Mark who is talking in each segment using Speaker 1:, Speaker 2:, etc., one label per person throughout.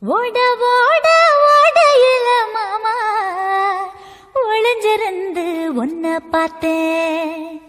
Speaker 1: ஓட ஓட ஓடையில மாமா. ஒளிஞ்சிருந்து உன்னை பார்த்தேன்.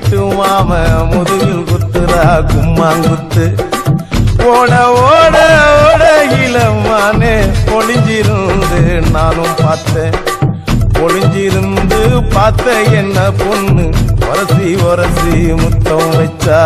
Speaker 2: அணைச்சிக்கிட்டு மாம முதுகில் குத்துரா கும்மாங்குத்து. ஓட ஓட ஓட இளமானே ஒளிஞ்சிருந்து நானும் பார்த்தேன். ஒளிஞ்சிருந்து பார்த்த என்ன பொண்ணு? ஒரசி ஒரசி முத்தம் வச்சா.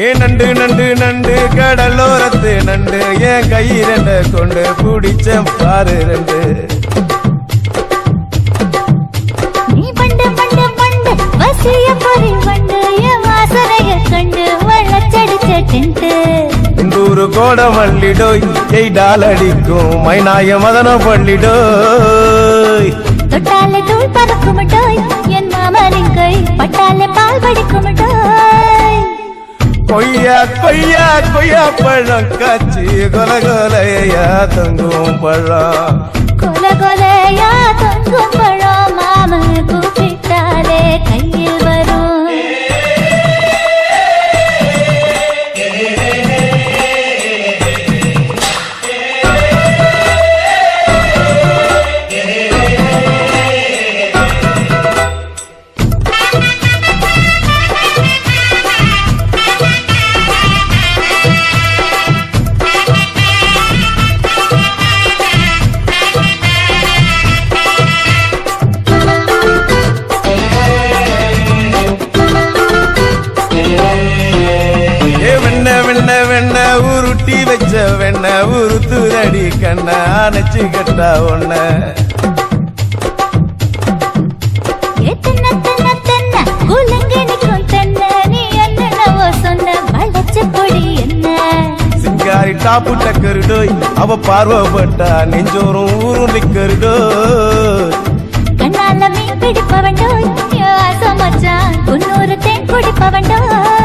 Speaker 2: ஏ நண்டு நண்டு நண்டு கடலோரத்து நண்டு. என் கையிரண்ட கொண்டு பிடிச்ச பாரு ரெண்டு. குண்டூரு கோட மல்லிடோய் எய்டால் அடிக்கும். மைனாய மதன பள்ளிடோய்
Speaker 1: தொட்டாலே தூள் பறக்குமட்டோய் என் மாமனின் கை பட்டாலே பால் படிக்குமட்டோய்
Speaker 2: கொய்யா கொய்யா கொய்யா பழம் காய்ச்சி கொல கொலையா தங்கும் பழம்.
Speaker 1: கொல கொலையா
Speaker 2: வச்ச வெண்ண உருத்துதடி கண்ண அணைச்சு கட்டா ஒன்ன சிங்காரி டாப்பு டக்கருடோய் அவ பார்வப்பட்டா நெஞ்சோறும் ஊரும் நிக்கருடோய்
Speaker 1: கண்ணால மீன் பிடிப்பவண்டோய் ஆசமச்சான் குன்னூறு தேன் குடிப்பவண்டோய்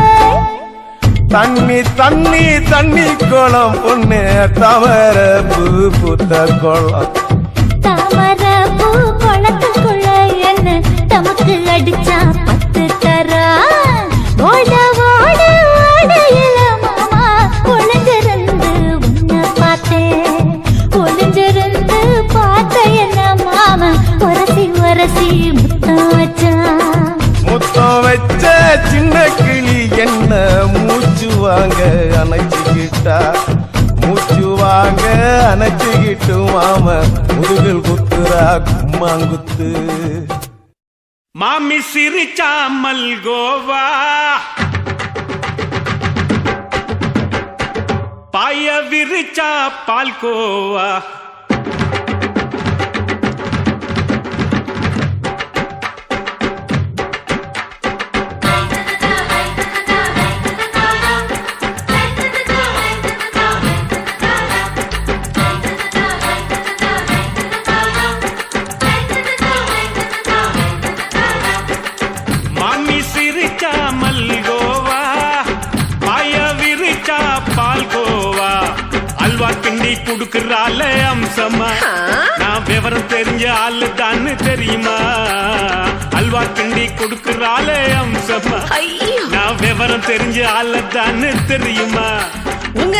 Speaker 2: தண்ணி தண்ணி தண்ணி குளம் பொண்ணு தவற பூ புத்த குளம்.
Speaker 1: தவற பூ குளத்துக்குள்ள என்ன? தமக்கு அடிச்சா
Speaker 2: அணைச்சுக்கிட்டு மாம முதுகில் குத்துரா கும்மாங்குத்து.
Speaker 3: மாமி சிரிச்சாமல் கோவா. பாய விரிச்சா பால்கோவா. தெரிஞ்சம்மா நான் விவரம் தெரிஞ்ச ஆளத்தான்னு தெரியுமா?
Speaker 4: உங்க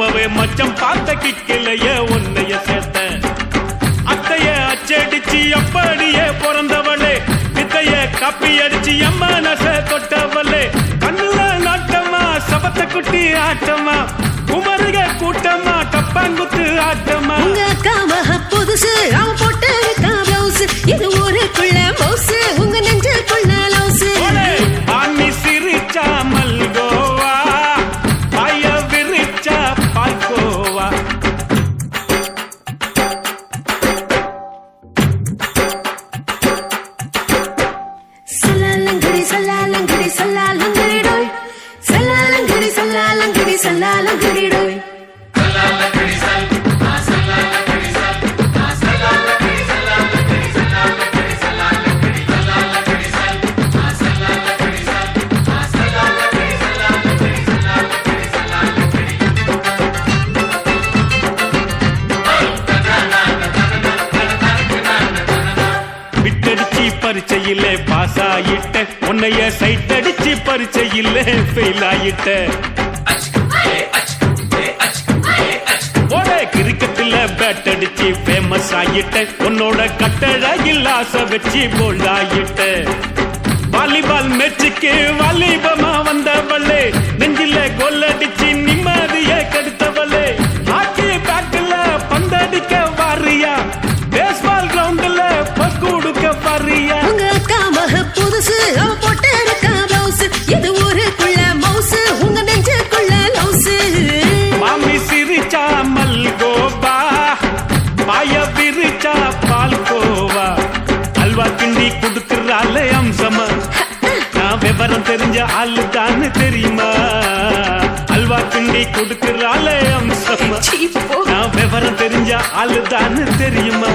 Speaker 3: அப்பவே மச்சம் பார்த்த கிக்கிலைய உன்னைய சேர்த்த. அத்தைய அச்சடிச்சு அப்படியே பிறந்தவளே. கித்தைய கப்பி அடிச்சு அம்மா நச தொட்டவளே. கண்ணுல நாட்டமா சபத்த குட்டி ஆட்டமா குமருக கூட்டமா டப்பாங்குத்து ஆட்டமா
Speaker 4: உங்க அக்கா புதுசு அவன் போட்டு இது
Speaker 3: ஒரு உன்னைய சைட் அடிச்சு பரிச்சையில் ஃபெயில் ஆயிட்ட. உன்னோட கட்டழகில் ஆசை வச்சு போல்ட் வாலிபால் மேட்சுக்கு வாலிபமா வந்தவளே நெஞ்சில கொடுக்குறாளே அம்சம்மா. நான் விவரம் தெரிஞ்சா ஆளுதான்னு தெரியுமா?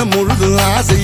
Speaker 4: இருக்கு
Speaker 5: முழுதும் ஆசை